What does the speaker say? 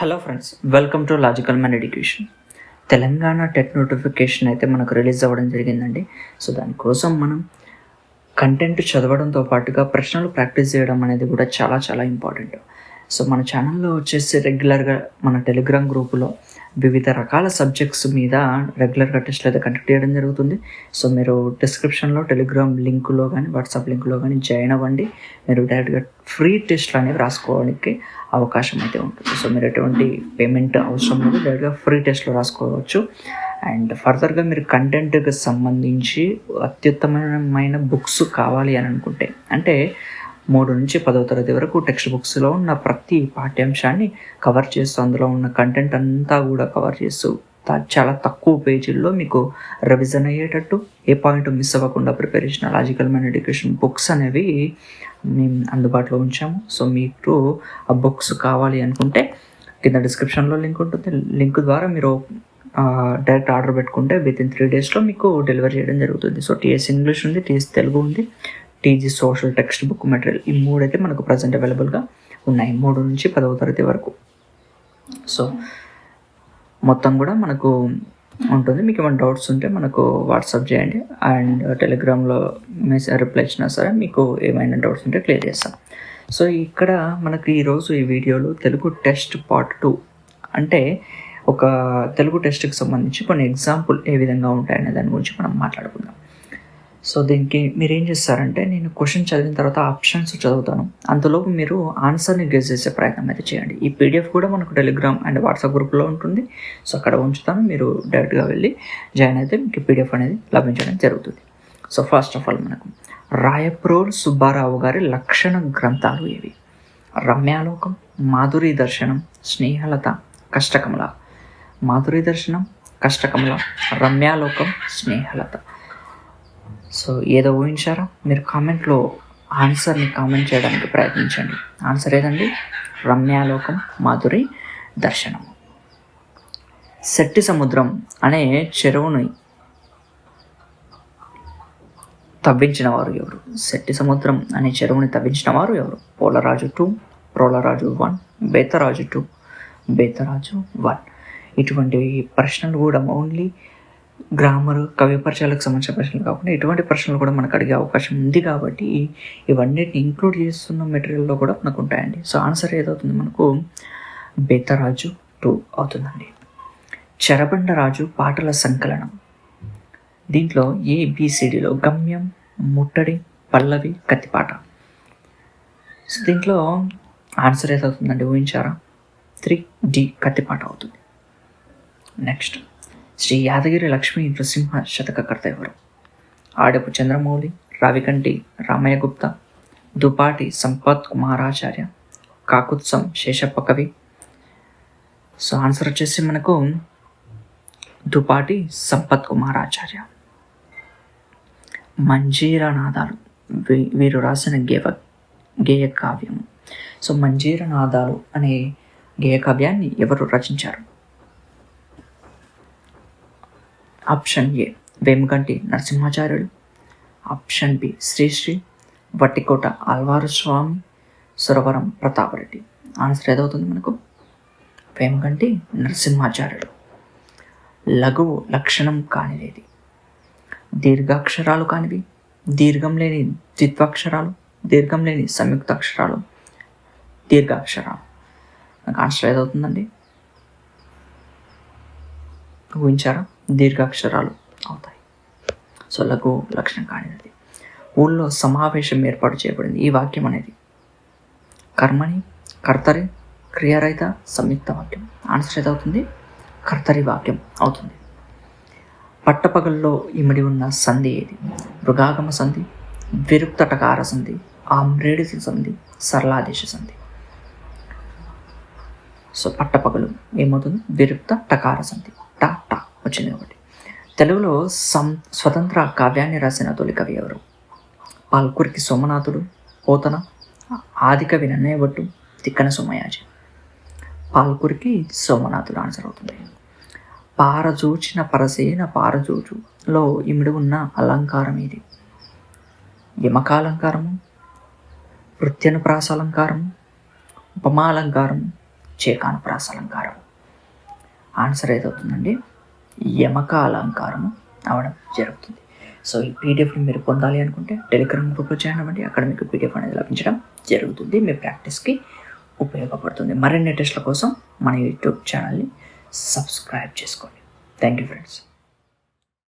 Hello friends welcome to logical man education Telangana TET notification అయితే మనకు release అవ్వడం జరిగిందండి. సో దానికోసం మనం కంటెంట్ చదవడంతో పాటుగా ప్రశ్నలు ప్రాక్టీస్ చేయడం అనేది కూడా చాలా చాలా ఇంపార్టెంట్ సో మన ఛానల్లో వచ్చేసి రెగ్యులర్గా మన టెలిగ్రామ్ గ్రూపులో వివిధ రకాల సబ్జెక్ట్స్ మీద రెగ్యులర్గా టెస్ట్లు అయితే కండక్ట్ చేయడం జరుగుతుంది. సో మీరు డిస్క్రిప్షన్లో టెలిగ్రామ్ లింకులో కానీ వాట్సాప్ లింకులో కానీ జాయిన్ అవ్వండి. మీరు డైరెక్ట్గా ఫ్రీ టెస్ట్లు అనేవి రాసుకోవడానికి అవకాశం అయితే ఉంటుంది. సో మీరు ఎటువంటి పేమెంట్ అవసరం లేదు. డైరెక్ట్గా ఫ్రీ టెస్ట్లో రాసుకోవచ్చు. అండ్ ఫర్దర్గా మీరు కంటెంట్కి సంబంధించి అత్యుత్తమమైన బుక్స్ కావాలి అని అనుకుంటే అంటే మూడు నుంచి పదవ తరగతి వరకు టెక్స్ట్ బుక్స్లో ఉన్న ప్రతి పాఠ్యాంశాన్ని కవర్ చేస్తూ అందులో ఉన్న కంటెంట్ అంతా కూడా కవర్ చేస్తూ చాలా తక్కువ పేజీల్లో మీకు రివిజన్ అయ్యేటట్టు ఏ పాయింట్ మిస్ అవ్వకుండా ప్రిపేర్ చేసిన లాజికల్ మ్యాన్ ఎడ్యుకేషన్ బుక్స్ అనేవి మేము అందుబాటులో ఉంచాము. సో మీకు ఆ బుక్స్ కావాలి అనుకుంటే కింద డిస్క్రిప్షన్లో లింక్ ఉంటుంది. లింక్ ద్వారా మీరు డైరెక్ట్ ఆర్డర్ పెట్టుకుంటే విత్ ఇన్ త్రీ డేస్లో మీకు డెలివరీ చేయడం జరుగుతుంది. సో టీఎస్ ఇంగ్లీష్ ఉంది టీఎస్ తెలుగు ఉంది TG social text book material ఈ మూడు అయితే మనకు ప్రజెంట్ అవైలబుల్గా ఉన్నాయి. మూడు నుంచి పదవ తరగతి వరకు. సో మొత్తం కూడా మనకు ఉంటుంది. మీకు ఏమైనా డౌట్స్ ఉంటే మనకు వాట్సాప్ చేయండి. అండ్ టెలిగ్రామ్లో మెసేజ్ రిప్లై ఇచ్చినా సరే మీకు ఏమైనా డౌట్స్ ఉంటే క్లియర్ చేస్తాం. సో ఇక్కడ మనకు ఈరోజు ఈ వీడియోలో తెలుగు టెస్ట్ పార్ట్ టూ అంటే ఒక తెలుగు టెస్ట్కి సంబంధించి కొన్ని ఎగ్జాంపుల్ ఏ విధంగా ఉంటాయనే దాని గురించి మనం మాట్లాడుకుందాం. సో దీనికి మీరు ఏం చేస్తారంటే నేను క్వశ్చన్ చదివిన తర్వాత ఆప్షన్స్ చదువుతాను. అంతలోపు మీరు ఆన్సర్ని గెస్ చేసే ప్రయత్నం అయితే చేయండి. ఈ పీడిఎఫ్ కూడా మనకు టెలిగ్రామ్ అండ్ వాట్సాప్ గ్రూప్లో ఉంటుంది. సో అక్కడ ఉంచుతాను. మీరు డైరెక్ట్గా వెళ్ళి జాయిన్ అయితే మీకు పీడిఎఫ్ అనేది లభించడం జరుగుతుంది. సో ఫస్ట్ ఆఫ్ ఆల్ మనకు రాయప్రోల్ సుబ్బారావు గారి లక్షణ గ్రంథాలు ఏవి? రమ్యాలోకం మాధురి దర్శనం స్నేహలత కష్టకమల. మాధురి దర్శనం కష్టకమల. రమ్యాలోకం స్నేహలత. సో ఏదో ఊహించారా? మీరు కామెంట్లో ఆన్సర్ని కామెంట్ చేయడానికి ప్రయత్నించండి. ఆన్సర్ ఏదండి? రమ్యాలోకం మాధురి దర్శనం. శెట్టి సముద్రం అనే చెరువుని తవ్వించిన వారు ఎవరు? శెట్టి సముద్రం అనే చెరువుని తవ్వించిన వారు ఎవరు? Polaraju two Prolaraju one Betharaju two Betharaju one ఇటువంటి ప్రశ్నలు కూడా ఓన్లీ గ్రామర్ కవి పరిచయాలకు సంబంధించిన ప్రశ్నలు కాకుండా ఇటువంటి ప్రశ్నలు కూడా మనకు అడిగే అవకాశం ఉంది కాబట్టి ఇవన్నిటిని ఇంక్లూడ్ చేస్తున్న మెటీరియల్లో కూడా మనకు ఉంటాయండి. సో ఆన్సర్ ఏదవుతుంది మనకు? బేతరాజు టూ అవుతుందండి. చెరబండరాజు పాటల సంకలనం. దీంట్లో ఏబిసిడిలో గమ్యం ముట్టడి పల్లవి కత్తిపాట సో దీంట్లో ఆన్సర్ ఏదవుతుందండి? ఊహించారా? త్రీ డి కత్తిపాట అవుతుంది. నెక్స్ట్ శ్రీ యాదగిరి లక్ష్మీ నృసింహ శతకకర్త ఎవరు ఆడపు చంద్రమౌళి రావికంటి రామయ్య గుప్త దుపాటి సంపత్ కుమారాచార్య కాకుత్సం శేషప్ప కవి. సో ఆన్సర్ వచ్చేసి మనకు దుపాటి సంపత్ కుమారాచార్య. మంజీరా నాదాలు వీ- వీరు రాసిన గేవ గేయ కావ్యము సో మంజీర నాదాలు అనే గేయ కావ్యాన్ని ఎవరు రచించారు? Option A Vemaganti Narasimhacharyulu option B Srisri Vattikota Alvaru Swamy Suravaram Pratapareddy. Answer ఏదవుతుంది మనకు? వేమగంటి నరసింహాచార్యుడు. లఘువు లక్షణం కానిలేది దీర్ఘాక్షరాలు కానివి? దీర్ఘం లేని ద్విత్వాక్షరాలు? దీర్ఘం లేని సంయుక్త అక్షరాలు దీర్ఘాక్షరాలు. నాకు ఆన్సర్ ఏదవుతుందండి? ఊహించారా? దీర్ఘాక్షరాలు అవుతాయి. సో లఘు లక్షణం కానిది. ఊళ్ళో సమావేశం ఏర్పాటు చేయబడింది. ఈ వాక్యం అనేది కర్మని కర్తరి క్రియారహిత సంయుక్త వాక్యం. ఆన్సర్ అవుతుంది కర్తరి వాక్యం అవుతుంది. పట్టపగల్లో ఇమిడి ఉన్న సంధి ఏది? మృగాగమ సంధి విరుక్తటకార సంధి ఆమ్రేడిసి సంధి సరళాదేశ సంధి. సో పట్టపగలు ఏమవుతుంది? విరుక్త టకార సంధి. ట వచ్చింది ఒకటి తెలుగులో సం స్వతంత్ర కావ్యాన్ని రాసిన తొలి కవి ఎవరు? పాల్కురికి సోమనాథుడు పోతన ఆదికవి నన్నయ్యబట్టు తిక్కన సోమయాజి. పాల్కురికి సోమనాథుడు ఆన్సర్ అవుతుంది. పారజూచిన పరసేన పారజూచులో ఇమిడి ఉన్న అలంకారం ఇది యమకాలంకారము వృత్యనుప్రాసాలంకారము ఉపమాలంకారము చేకాను ప్రాసలంకారం ఆన్సర్ ఏదవుతుందండి? యమక అలంకారము అవడం జరుగుతుంది. సో ఈ పీడిఎఫ్ని మీరు పొందాలి అనుకుంటే టెలిగ్రామ్ గ్రూప్లో జాయిన్ అవ్వండి. అక్కడ మీకు పీడిఎఫ్ అనేది లభించడం జరుగుతుంది. మీ ప్రాక్టీస్కి ఉపయోగపడుతుంది. మరిన్ని టెస్ట్ల కోసం మన యూట్యూబ్ ఛానల్ని సబ్స్క్రైబ్ చేసుకోండి. Thank you friends.